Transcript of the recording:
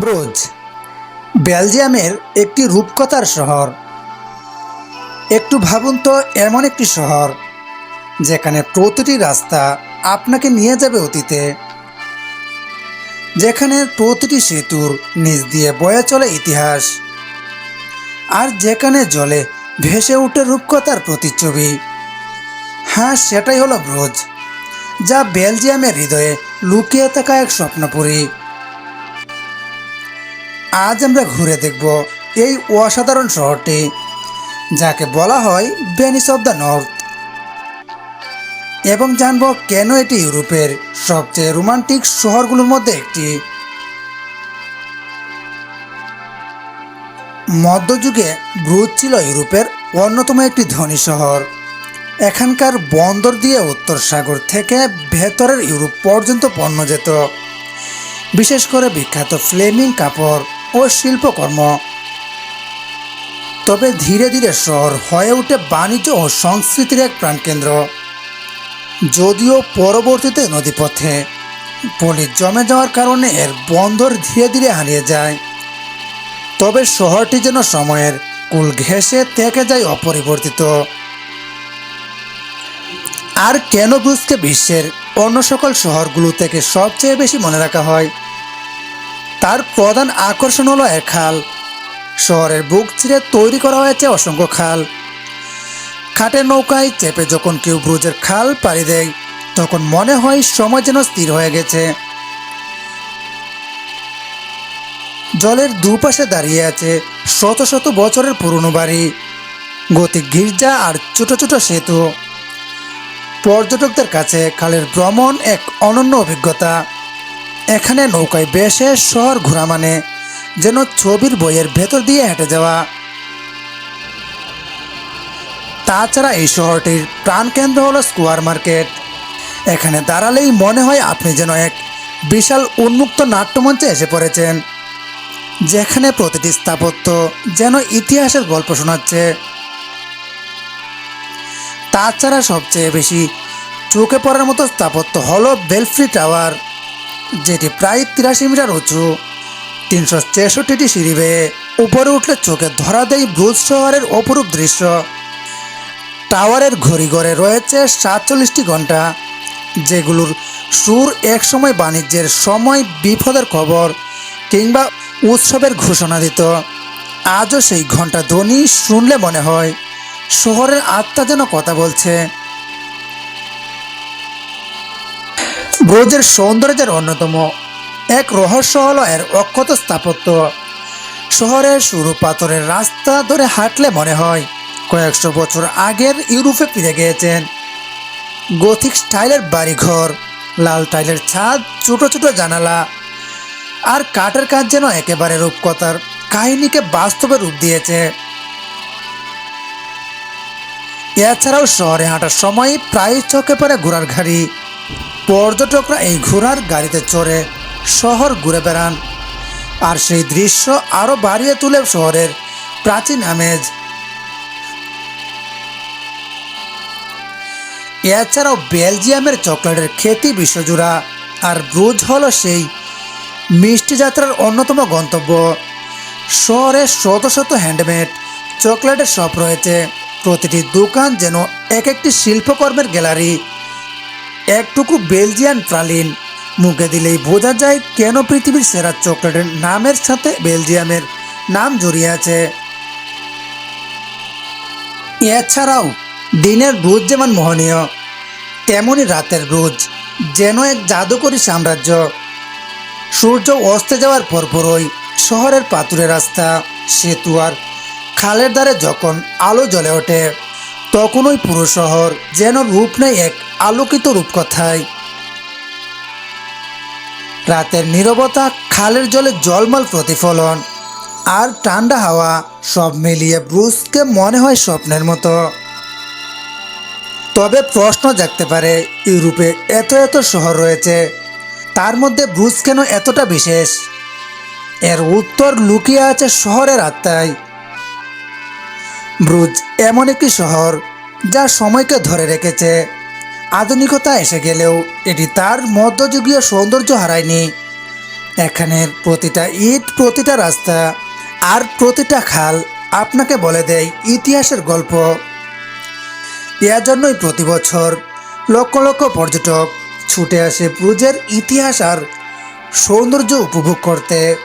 Brugge বেলজিয়ামের একটি রূপকথার শহর। একটু ভাবুন তো, এমন একটি শহর, যেখানে প্রতিটি রাস্তা আপনাকে নিয়ে যাবে অতীতে। যেখানে প্রতিটি সেতুর নিচ দিয়ে বয়ে চলে ইতিহাস। আর যেখানে জলে ভেসে ওঠে রূপকথার প্রতিচ্ছবি। হ্যাঁ সেটাই হলো ব্রোজ যা বেলজিয়ামের হৃদয়ে লুকিয়ে থাকা এক স্বপ্নপুরী। আজ আমরা ঘুরে দেখব এই অসাধারণ শহরটি, যাকে বলা হয় ভেনিস অব দ্য নর্থ। এবং জানব কেন এটি ইউরোপের সবচেয়ে রোমান্টিক শহরগুলোর মধ্যে একটি। মধ্যযুগে ব্রুজ ছিল ইউরোপের অন্যতম একটি ধনী শহর। এখানকার বন্দর দিয়ে উত্তর সাগর থেকে ভেতরের ইউরোপ পর্যন্ত পণ্য যেত। বিশেষ করে বিখ্যাত ফ্লেমিং কাপড় ও শিল্পকর্ম। তবে ধীরে ধীরে শহর হয়ে ওঠে বাণিজ্য ও সংস্কৃতির এক প্রাণকেন্দ্র। যদিও পরবর্তীতে নদীপথে পলি জমে যাওয়ার কারণে এর বন্দর ধীরে ধীরে হারিয়ে যায়। তবে শহরটি যেন সময়ের কুল ঘেঁষে থেকে যায় অপরিবর্তিত। আর কেন ব্রুজকে বিশ্বের অন্য সকল শহরগুলো থেকে সবচেয়ে বেশি মনে রাখা হয়? তার প্রধান আকর্ষণ হলো এক খাল। শহরের বুক চিরে তৈরি করা হয়েছে অসংখ্য খাল। খাটের নৌকায় চেপে যখন কেউ ব্রুজের খাল পাড়ি দেয়, তখন মনে হয় সময় যেন স্থির হয়ে গেছে। জলের দুপাশে দাঁড়িয়ে আছে শত শত বছরের পুরনো বাড়ি। গতি গির্জা আর ছোট ছোট সেতু। পর্যটকদের কাছে খালের ভ্রমণ এক অনন্য অভিজ্ঞতা। এখানে নৌকায় বেশে শহর ঘোরা মানে যেন ছবির বইয়ের ভেতর দিয়ে হেঁটে যাওয়া। তাছাড়া এই শহরটির প্রাণকেন্দ্র হলো স্কোয়ার মার্কেট। এখানে দাঁড়ালেই মনে হয় আপনি যেন এক বিশাল উন্মুক্ত নাট্যমঞ্চে এসে পড়েছেন, যেখানে প্রতিটি স্থাপত্য যেন ইতিহাসের গল্প শোনাচ্ছে। তাছাড়া সবচেয়ে বেশি চোখে পড়ার মতো স্থাপত্য হলো বেলফ্রি টাওয়ার। যেটি প্রায় তিরাশি মিটার উঁচু, তিনশো ছেষট্টিটি সিঁড়ি বেয়ে উপরে উঠলে চোখে ধরা দেয় ব্রুজ শহরের অপরূপ দৃশ্য। টাওয়ারের ঘড়িঘরে রয়েছে সাতচল্লিশটি ঘণ্টা যেগুলোর সুর একসময় বাণিজ্যের সময় বিপদের খবর কিংবা উৎসবের ঘোষণা দিত। আজও সেই ঘণ্টা ধ্বনি শুনলে মনে হয়, শহরের আত্মা যেন কথা বলছে। ব্রোজের সৌন্দর্যের অন্যতম এক রহস্য হলো এর অক্ষত স্থাপত্য। শহরের সরু পাথরের রাস্তা ধরে হাঁটলে মনে হয় কয়েকশো বছর আগের ইউরোপে ফিরে গিয়েছেন। গথিক স্টাইলের বাড়িঘর, লাল টাইলের ছাদ, ছোট ছোট জানালা আর কাঠের কাজ যেন একেবারে রূপকথার কাহিনীকে বাস্তবে রূপ দিয়েছে। এছাড়াও শহরে হাঁটার সময় প্রায় চোখে পড়ে ঘোড়ার গাড়ি পর্যটকরা এই ঘোড়ার গাড়িতে চড়ে শহর ঘুরে বেড়ান। আর সেই দৃশ্য আরও বাড়িয়ে তুলে শহরের প্রাচীন আমেজ। এছাড়াও বেলজিয়ামের চকলেটের খ্যাতি বিশ্বজুড়া। আর ব্রুজ হল সেই মিষ্টি যাত্রার অন্যতম গন্তব্য। শহরে শত শত হ্যান্ডমেড চকলেটের শপ রয়েছে। প্রতিটি দোকান যেন এক একটি শিল্পকর্মের গ্যালারি। একটুকু বেলজিয়ান প্রালিন মুখে দিলেই বোঝা যায় কেন পৃথিবীর সেরা চকলেটের নামের সাথে বেলজিয়ামের নাম জড়িয়ে আছে। এছাড়াও, দিনের ব্রুজ যেমন মোহনীয় তেমনই রাতের ব্রুজ যেন এক জাদুকরী সাম্রাজ্য। সূর্য অস্তে যাওয়ার পরপরই শহরের পাথুরে রাস্তা, সেতু আর খালের ধারে যখন আলো জ্বলে ওঠে তখনই পুরো শহর যেন রূপ নেয় এক আলোকিত রূপকথায়। রাতের নীরবতা, খালের জলে জলমাল প্রতিফলন, আর ঠান্ডা হাওয়া সব মিলিয়ে ব্রুসকে মনে হয় স্বপ্নের মতো। তবে প্রশ্ন জাগতে পারে, ইউরোপে এত এত শহর রয়েছে, তার মধ্যে ব্রুজ কেন এতটা বিশেষ? এর উত্তর লুকিয়ে আছে শহরের আত্মায়। ব্রুজ এমন একটি শহর যা সময়কে ধরে রেখেছে। আধুনিকতা এসে গেলেও এটি তার মধ্যযুগীয় সৌন্দর্য হারায়নি। এখানের প্রতিটা ইট, প্রতিটা রাস্তা আর প্রতিটা খাল আপনাকে বলে দেয় ইতিহাসের গল্প। এর জন্যই প্রতি বছর লক্ষ লক্ষ পর্যটক ছুটে আসে ব্রুজের ইতিহাস আর সৌন্দর্য উপভোগ করতে।